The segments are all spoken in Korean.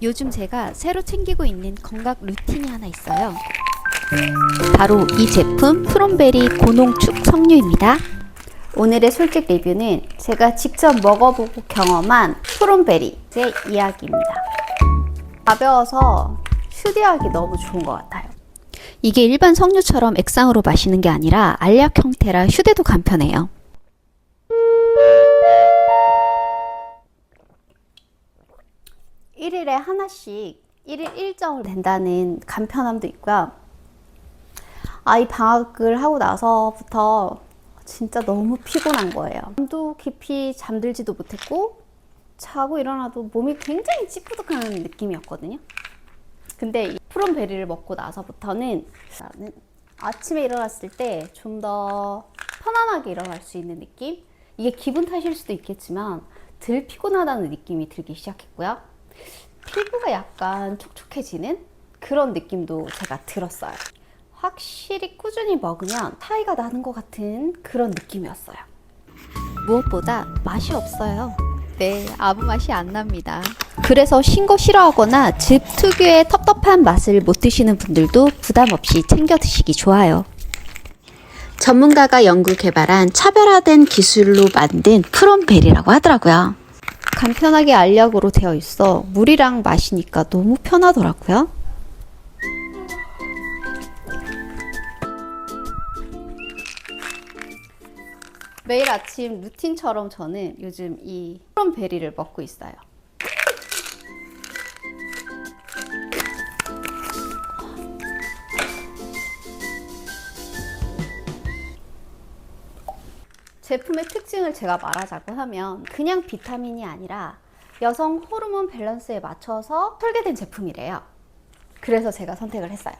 요즘 제가 새로 챙기고 있는 건강 루틴이 하나 있어요. 바로 이 제품 프롬베리 고농축 석류입니다. 오늘의 솔직 리뷰는 제가 직접 먹어보고 경험한 프롬베리 제 이야기입니다. 가벼워서 휴대하기 너무 좋은 것 같아요. 이게 일반 석류처럼 액상으로 마시는 게 아니라 알약 형태라 휴대도 간편해요. 하나씩 1일 1정을 된다는 간편함도 있고요. 아이 방학을 하고 나서부터 진짜 너무 피곤한 거예요. 잠도 깊이 잠들지도 못했고 자고 일어나도 몸이 굉장히 찌뿌둥한 느낌이었거든요. 근데 이 프롬베리를 먹고 나서부터는 나는 아침에 일어났을 때 좀 더 편안하게 일어날 수 있는 느낌? 이게 기분 탓일 수도 있겠지만 덜 피곤하다는 느낌이 들기 시작했고요. 피부가 약간 촉촉해지는 그런 느낌도 제가 들었어요. 확실히 꾸준히 먹으면 차이가 나는 것 같은 그런 느낌이었어요. 무엇보다 맛이 없어요. 네, 아무 맛이 안 납니다. 그래서 신 거 싫어하거나 즙 특유의 텁텁한 맛을 못 드시는 분들도 부담 없이 챙겨 드시기 좋아요. 전문가가 연구 개발한 차별화된 기술로 만든 프롬베리라고 하더라고요. 간편하게 알약으로 되어 있어 물이랑 마시니까 너무 편하더라고요. 매일 아침 루틴처럼 저는 요즘 이 프롬베리를 먹고 있어요. 제품의 특징을 제가 말하자고 하면 그냥 비타민이 아니라 여성 호르몬 밸런스에 맞춰서 설계된 제품이래요. 그래서 제가 선택을 했어요.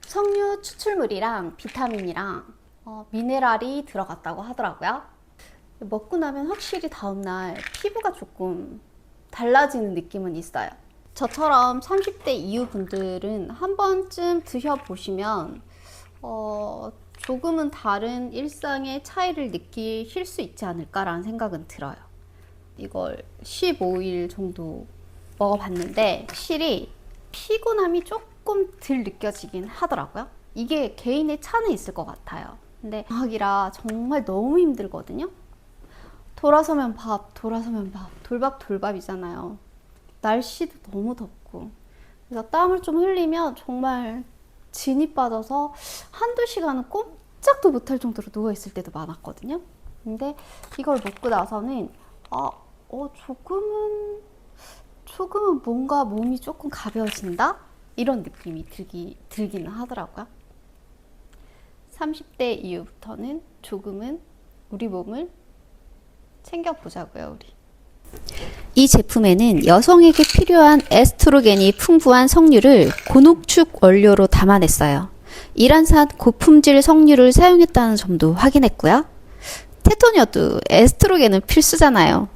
석류 추출물이랑 비타민이랑 어, 미네랄이 들어갔다고 하더라고요. 먹고 나면 확실히 다음날 피부가 조금 달라지는 느낌은 있어요. 저처럼 30대 이후 분들은 한 번쯤 드셔보시면 어, 조금은 다른 일상의 차이를 느끼실 수 있지 않을까라는 생각은 들어요. 이걸 15일 정도 먹어봤는데 확실히 피곤함이 조금 덜 느껴지긴 하더라고요. 이게 개인의 차는 있을 것 같아요. 근데 방학이라 정말 너무 힘들거든요. 돌아서면 밥, 돌아서면 밥, 돌밥 돌밥이잖아요. 날씨도 너무 덥고. 그래서 땀을 좀 흘리면 정말 진이 빠져서 한두 시간은 꼼 짝도 못할 정도로 누워있을 때도 많았거든요. 근데 이걸 먹고 나서는, 아, 어, 조금은, 조금은 뭔가 몸이 조금 가벼워진다? 이런 느낌이 들기, 들기는 하더라고요. 30대 이후부터는 조금은 우리 몸을 챙겨보자고요, 우리. 이 제품에는 여성에게 필요한 에스트로겐이 풍부한 석류를 고농축 원료로 담아냈어요. 이란산 고품질 석류를 사용했다는 점도 확인했고요. 테토녀도 에스트로겐은 필수잖아요.